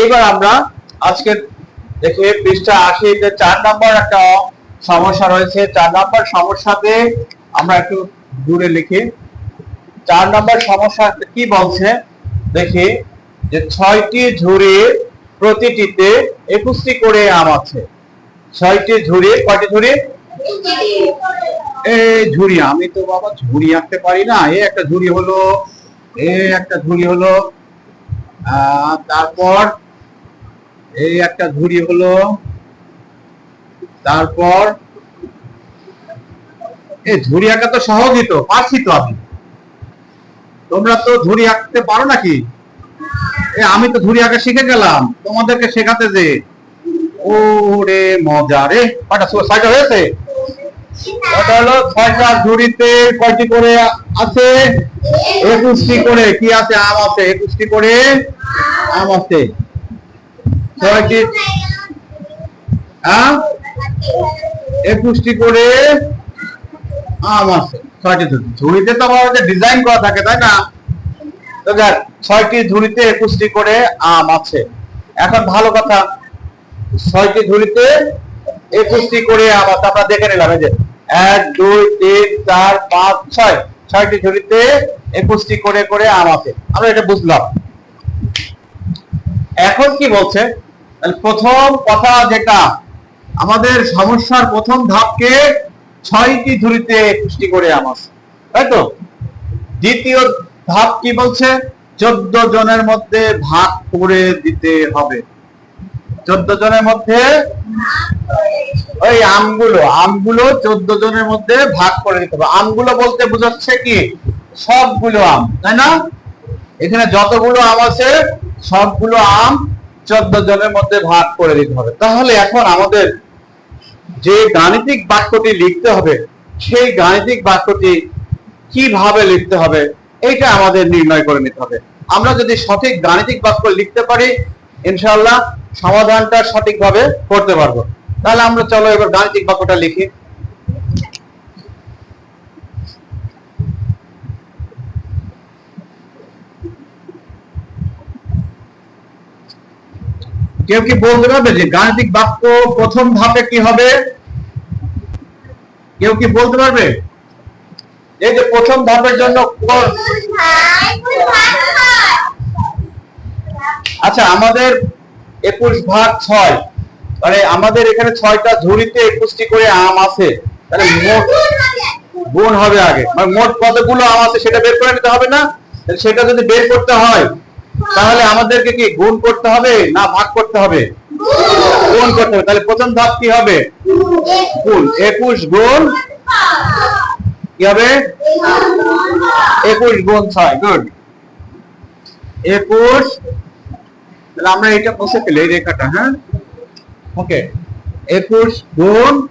এইবার আমরা আজকে দেখি পৃষ্ঠা চার নম্বর একটা সমস্যা রয়েছে। চার নম্বর সমস্যাতে আমরা একটু দূরে লিখি। চার নম্বর সমস্যা কি বলছে? দেখি যে ছয়টি ঝুড়ির প্রতিটিতে একুশটি করে আম আছে। ছয়টি ঝুড়ি, কয়টি ঝুড়ি? এই ঝুড়ি। আমি তো বাবা ঝুড়ি আঁকতে পারি না। এই একটা ঝুড়ি হলো এই একটা ঝুড়ি হলো তারপর এই একটা ঘুড়ি হলো। তারপর এই ঝুড়ি আঁকা তো সহজই তো, পারছি তো আমি। তোমরা তো ঝুড়ি আঁকতে পারো নাকি? এ, আমি তো ঝুড়ি আঁকা শিখে গেলাম, তোমাদেরকে শেখাতে যে, ওরে মজা রে। কটা হয়েছে? ঝুড়িতে কয়টি করে আছে? একুশটি করে। কি আছে? আম আছে। একুশটি করে আম আছে। হ্যাঁ? একুশটি করে আম আছে। ছয়টি ঝুড়ি। ঝুড়িতে তো আমার ডিজাইন করা থাকে, তাই না? তো ছয়টি ঝুড়িতে একুশটি করে আম আছে। এখন ভালো কথা, ছয়টি ঝুড়িতে একুশটি করে আম আছে। দেখে নিলাম, এই যে এক, দুই, তিন, চার, পাঁচ, ছয়। ছয়টি ঝুড়িতে একুশটি করে করে আম আছে। আমরা এটা বুঝলাম। এখন কি বলছে? প্রথম কথা যেটা, আমাদের সমস্যার প্রথম ধাপকে ছয়টি ঝুড়িতে একুশটি করে আম আছে। তাই তো? দ্বিতীয় ধাপ কি বলছে? চোদ্দ জনের মধ্যে ভাগ করে দিতে হবে। চোদ্দ জনের মধ্যে ওই আমগুলো আমগুলো চোদ্দ জনের মধ্যে ভাগ করে দিতে হবে। আমগুলো বলতে বোঝাচ্ছে কি? সবগুলো আম, তাই না? এখানে যতগুলো আম আছে, সবগুলো আম চোদ্দ জনের মধ্যে ভাগ করে দিতে হবে। তাহলে এখন আমাদের যে গাণিতিক বাক্যটি লিখতে হবে, সেই গাণিতিক বাক্যটি কীভাবে লিখতে হবে, এইটা আমাদের নির্ণয় করে নিতে হবে। আমরা যদি সঠিক গাণিতিক বাক্য লিখতে পারি ইনশাল্লাহ সমাধানটা সঠিকভাবে করতে পারব। তাহলে আমরা চলো এবার গাণিতিক বাক্যটা লিখি। কেউ কি বলতে পারবে যে গাণিতিক বাক্য প্রথম ধাপে কি হবে? কেউ কি বলতে পারবে? এই যে প্রথম ধাপের জন্য আচ্ছা আমাদের একুশ ভাগ ছয়। মানে আমাদের এখানে ছয়টা ঝুড়িতে একুশটি করে আম আছে। তাহলে মোট গুণ হবে আগে। মানে মোট কতগুলো আম আছে সেটা বের করে নিতে হবে না? সেটা যদি বের করতে হয়, তাহলে আমাদেরকে কি গুণ করতে হবে না ভাগ করতে হবে? গুণ করতে হবে। তাহলে প্রথম ধাপ কি হবে? গুণ। একুশ গুণ কি হবে? একুশ গুণ ছয়। গুড। একুশ। তাহলে আমরা এটা বসে ফেলি, এই রেখাটা হ্যাঁ? ওকে একুশ গুণ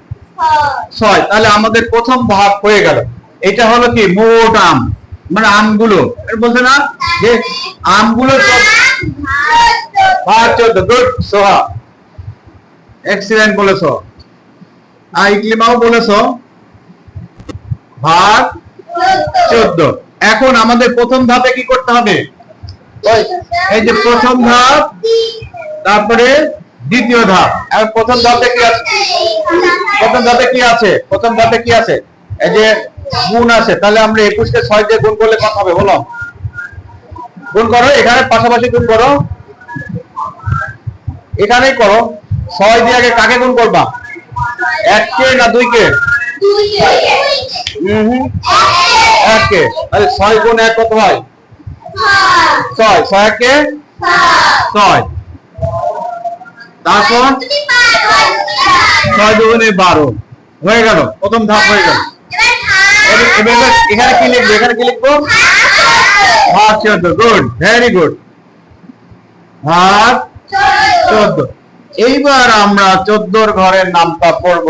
ছয়। তাহলে আমাদের প্রথম ভাগ হয়ে গেল। এটা হলো কি? মোট আম। মানে আমগুলো। বলছে না? যে আমগুলো চোদ্দ। গুড সোহা। এক্সিলেন্ট বলেছ। বলেছ, ভাগ চোদ্দ। এখন আমাদের প্রথম ধাপে কি করতে হবে? এই যে প্রথম ধাপ, তারপরে দ্বিতীয় ধাপ। আর প্রথম ধাপে কি আছে? প্রথম ধাপে কি আছে? প্রথম ধাপে কি আছে? এই যে গুণ আছে তাহলে আমরা একুশকে ছয় দিয়ে গুণ করলে কত হবে বলো? গুণ করো এখানে পাশাপাশি গুণ করো। এখানেই করো। ছয় দিয়ে আগে কাকে গুণ করবা? এককে না দুইকে? হুম হুম। এককে। তাহলে ছয় গুণ এক কত হয়? ছয়। ছয় একে ছয়। তারপর? ছয় দুগুণে বারো। হয়ে গেল, প্রথম ধাপ হয়ে গেল। এখানে কি লিখব, এখানে কি লিখব? ভাগ চোদ্দ গুড ভেরি গুড ভাগ চোদ্দ। এইবার আমরা চোদ্দর ঘরের নামটা পড়ব।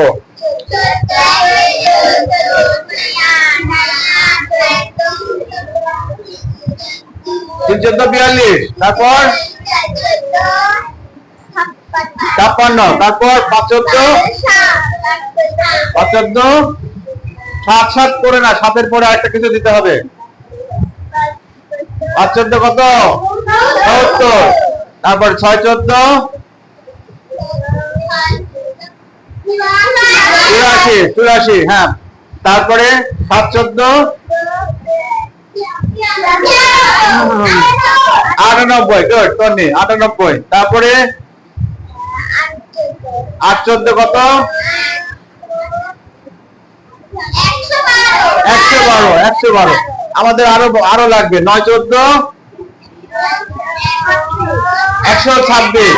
তিন চোদ্দ, বিয়াল্লিশ। তারপর? ছাপ্পান্ন, তারপর পাঁচ চোদ্দ সাত সাত করে না, সাতের পরে আরেকটা কিছু দিতে হবে। পাঁচ কত? সত্তর। তারপর ছয় চোদ্দ চুরাশি চুরাশি হ্যাঁ। তারপরে সাত চোদ্দ আটানব্বই গুড তন্নি আটানব্বই। তারপরে আট চোদ্দ কত? একশো বারো একশো বারো। আমাদের আরও আরও লাগবে। নয় চোদ্দ? একশো ছাব্বিশ।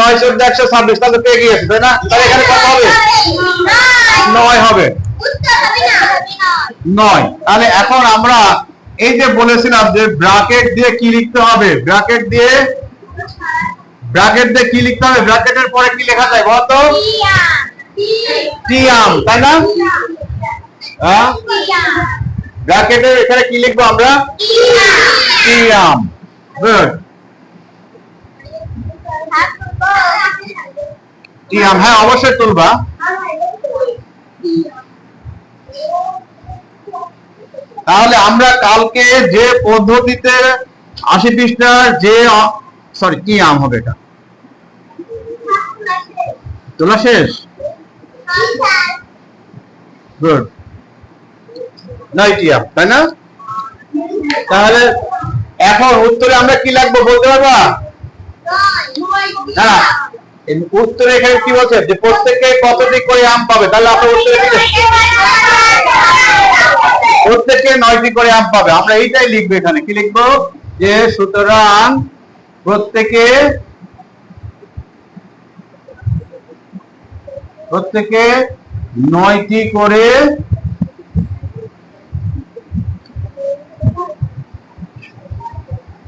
নয় চোদ্দ, একশো ছাব্বিশ। তাহলে পেয়ে গিয়েছে, তাই না? তাহলে এখানে কত হবে? নয় হবে। নয়। তাহলে এখন আমরা এই যে বলেছিলাম যে ব্র্যাকেট দিয়ে কি লিখতে হবে? ব্র্যাকেট দিয়ে ব্র্যাকেট দিয়ে কি লিখতে হবে? ব্র্যাকেটের পরে কি লেখা যায় বলতো? টিয়াম তাই না? ব্র্যাকেটের এখানে কি লিখব আমরা? টিয়াম গুড টিয়াম হ্যাঁ অবশ্যই তুলবা। তাহলে আমরা কালকে যে পদ্ধতিতে আশি পৃষ্ঠার যে সরি কি আম হবে এটা? তোলা শেষ? গুড নয়টি আম তাই না? তাহলে এখন উত্তরে আমরা কি লাগবো বলতে হ্যাঁ উত্তরে এখানে কি বলছে? যে প্রত্যেকে কতটি করে আম পাবে? তাহলে আমরা উত্তরে প্রত্যেকে নয়টি করে আম পাবে। আমরা এইটাই লিখব এখানে। কি লিখব? যে সুতরাং প্রত্যেকে প্রত্যেকে নয়টি করে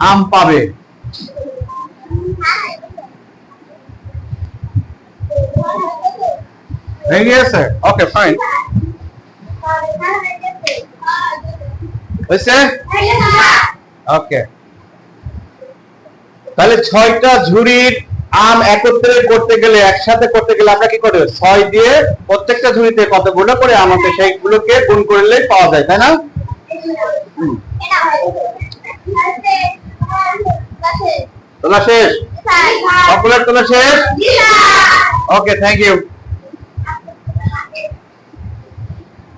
আম পাবে। হয়ে গিয়েছে ওকে ফাইন হয়েছে? ওকে তাহলে ছয়টা ঝুড়ির আম একত্রে করতে গেলে একসাথে করতে গেলে আমরা কি করি? ছয় দিয়ে প্রত্যেকটা ঝুড়িতে কতগুলো করে আমাকে সেইগুলোকে গুণ করলে পাওয়া যায় তাই না? তোলা শেষ? সকলের তোলা শেষ? Okay thank you